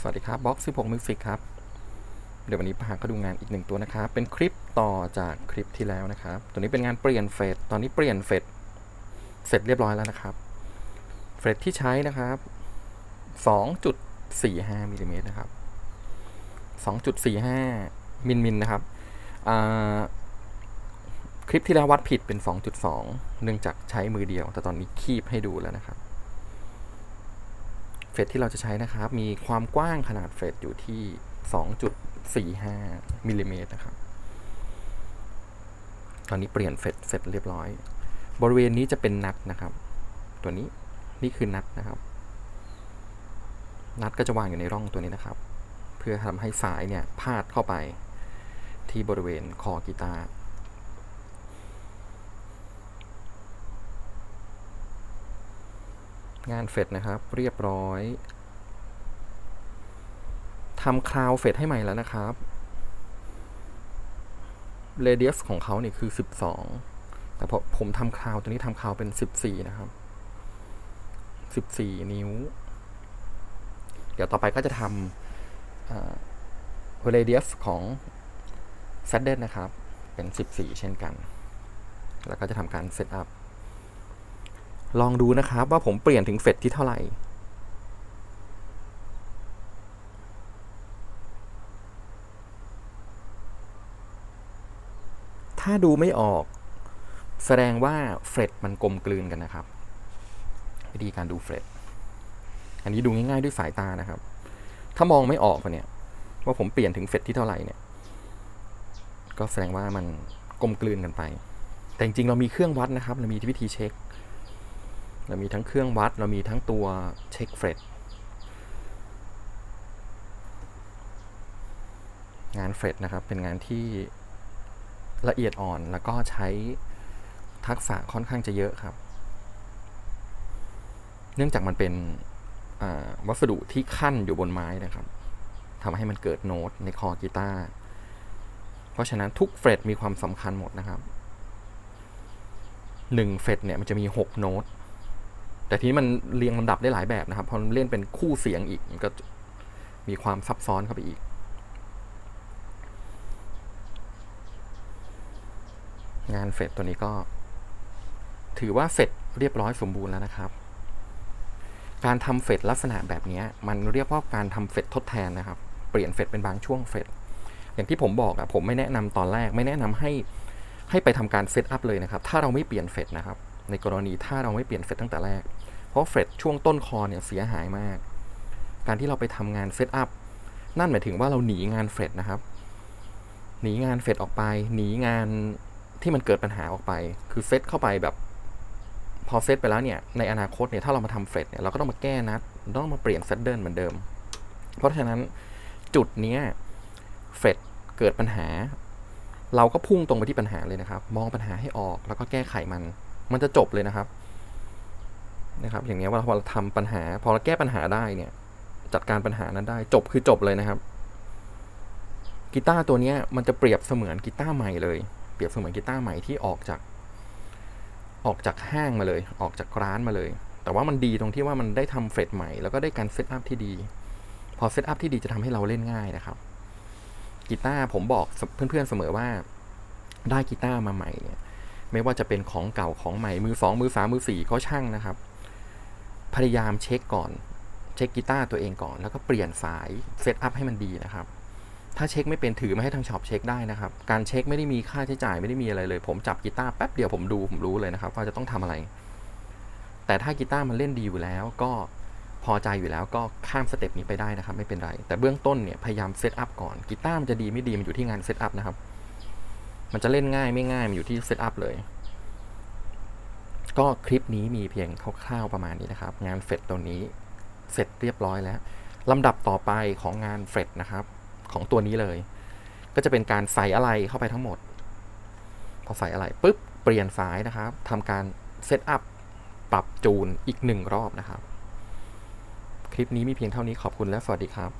สวัสดีครับบ็อก16 Music ครับ เดี๋ยววันนี้พาก็ดูงานอีกหนึ่งตัวนะครับ เป็นคลิปต่อจากคลิปที่แล้วนะครับ ตัวนี้เป็นงานเปลี่ยนเฟสตอนนี้เปลี่ยนเฟสเสร็จเรียบร้อยแล้วนะครับ เฟสที่ใช้นะครับ2.45มิลลิเมตรนะครับ2.45มิลมิลนะครับ คลิปที่แล้ววัดผิดเป็น2.2เนื่องจากใช้มือเดียว แต่ตอนนี้คีบให้ดูแล้วนะครับ เฟสที่เราจะใช้นะครับ มีความกว้างขนาดเฟสอยู่ที่ 2.45มิลลิเมตรนะครับ ตอนนี้เปลี่ยนเฟสเสร็จเรียบร้อย บริเวณนี้จะเป็นนัดนะครับ ตัวนี้นี่คือนัดนะครับ นัดก็จะวางอยู่ในร่องตัวนี้นะครับ เพื่อทำให้สายเนี่ยพาดเข้าไปที่บริเวณคอกีตาร์ งานเฟดนะครับ เรียบร้อยทำคราวเฟดให้ใหม่แล้วนะครับเรเดียสของเขาเนี่ยคือ 12 แต่พอผมทำคราวตัวนี้ทำคราวเป็น 14 นะครับ 14 นิ้ว เดี๋ยวต่อไปก็จะทำเรเดียสของ s a d d l e นะครับ เป็น 14 เช่นกัน แล้วก็จะทำการเซตอัพ ลองดูนะครับว่าผมเปลี่ยนถึงเฟดที่เท่าไหร่ ถ้าดูไม่ออก แสดงว่าเฟดมันกลมกลืนกันนะครับ วิธีการดูเฟดอันนี้ดูง่ายๆด้วยสายตานะครับ ถ้ามองไม่ออกเนี่ยว่าผมเปลี่ยนถึงเฟดที่เท่าไหร่เนี่ย ก็แสดงว่ามันกลมกลืนกันไป แต่จริงๆเรามีเครื่องวัดนะครับ เรามีวิธีเช็ค เรามีทั้งเครื่องวัด เรามีทั้งตัวเช็คเฟรดงานเฟรดนะครับ เป็นงานที่ละเอียดอ่อนแล้วก็ใช้ทักษะค่อนข้างจะเยอะครับ เนื่องจากมันเป็นวัสดุที่ขั้นอยู่บนไม้นะครับทำให้มันเกิดโน้ตในคอกีตาร์ เพราะฉะนั้นทุกเฟรดมีความสำคัญหมดนะครับหนึ่งเฟรดเนี่ยมันจะมีหกโน้ต แต่ทีนี้มันเรียงลำดับได้หลายแบบนะครับพอเล่นเป็นคู่เสียงอีกมันก็มีความซับซ้อนเข้าไปอีก งานเฟดตัวนี้ก็ ถือว่าเสร็จเรียบร้อยสมบูรณ์แล้วนะครับ การทำเฟดลักษณะแบบนี้มันเรียกว่าการทำเฟดทดแทนนะครับ เปลี่ยนเฟดเป็นบางช่วงเฟดอย่างที่ผมบอกอะผมไม่แนะนำตอนแรกไม่แนะนำให้ให้ไปทำการเซตอัพเลยนะครับ ถ้าเราไม่เปลี่ยนเฟดนะครับ ในกรณีถ้าเราไม่เปลี่ยนเฟดตั้งแต่แรก ราะเฟดช่วงต้นคอเนี่ยเสียหายมาก การที่เราไปทำงานเซตอัพนั่นหมายถึงว่าเราหนีงานเฟดนะครับ หนีงานเฟดออกไป หนีงานที่มันเกิดปัญหาออกไป คือเซตเข้าไปแบบ พอเซตไปแล้วเนี่ยในอนาคตเนี่ยถ้าเรามาทำเฟดเนี่ยเราก็ต้องมาแก้นัด ต้องมาเปลี่ยนเซตเดิลเหมือนเดิม เพราะฉะนั้นจุดนี้เฟดเกิดปัญหา เราก็พุ่งตรงไปที่ปัญหาเลยนะครับ มองปัญหาให้ออกแล้วก็แก้ไขมัน มันจะจบเลยนะครับ นะครับอย่างนี้ว่าพอเราทำปัญหา พอเราแก้ปัญหาได้เนี่ยจัดการปัญหานั้นได้จบคือจบเลยนะครับกีตาร์ตัวนี้มันจะเปรียบเสมือนกีตาร์ใหม่เลย เปรียบเสมือนกีตาร์ใหม่ที่ออกจาก ออกจากห้างมาเลย ออกจากร้านมาเลย แต่ว่ามันดีตรงที่ว่ามันได้ทำเฟรดใหม่แล้วก็ได้การเซตอัพที่ดี พอเซตอัพที่ดีจะทำให้เราเล่นง่ายนะครับกีตาร์ผมบอกเพื่อนๆเสมอว่า ได้กีตาร์มาใหม่เนี่ย ไม่ว่าจะเป็นของเก่าของใหม่มือสองมือสามมือสี่ก็ช่างนะครับ พยายามเช็คก่อนเช็คกีตาร์ตัวเองก่อน แล้วก็เปลี่ยนสายเซตอัพให้มันดีนะครับ ถ้าเช็คไม่เป็นถือมาให้ทางช็อปเช็คได้นะครับ การเช็คไม่ได้มีค่าใช้จ่ายไม่ได้มีอะไรเลย ผมจับกีตาร์แป๊บเดียวผมดูผมรู้เลยนะครับ ว่าจะต้องทำอะไร แต่ถ้ากีตาร์มันเล่นดีอยู่แล้ว ก็พอใจอยู่แล้วก็ข้ามสเต็ปนี้ไปได้นะครับ ไม่เป็นไร แต่เบื้องต้นเนี่ยพยายามเซตอัพก่อนกีตาร์มันจะดีไม่ดีมันอยู่ที่งานเซตอัพนะครับ มันจะเล่นง่ายไม่ง่ายมันอยู่ที่เซตอัพเลย ก็คลิปนี้มีเพียงคร่าวๆประมาณนี้นะครับ งานเฟดตัวนี้เสร็จเรียบร้อยแล้วลำดับต่อไปของงานเฟดนะครับ ของตัวนี้เลย ก็จะเป็นการใส่อะไรเข้าไปทั้งหมด พอใส่อะไรปุ๊บเปลี่ยนสายนะครับทำการเซตอัพปรับจูนอีกหนึ่งรอบนะครับ คลิปนี้มีเพียงเท่านี้ขอบคุณและสวัสดีครับ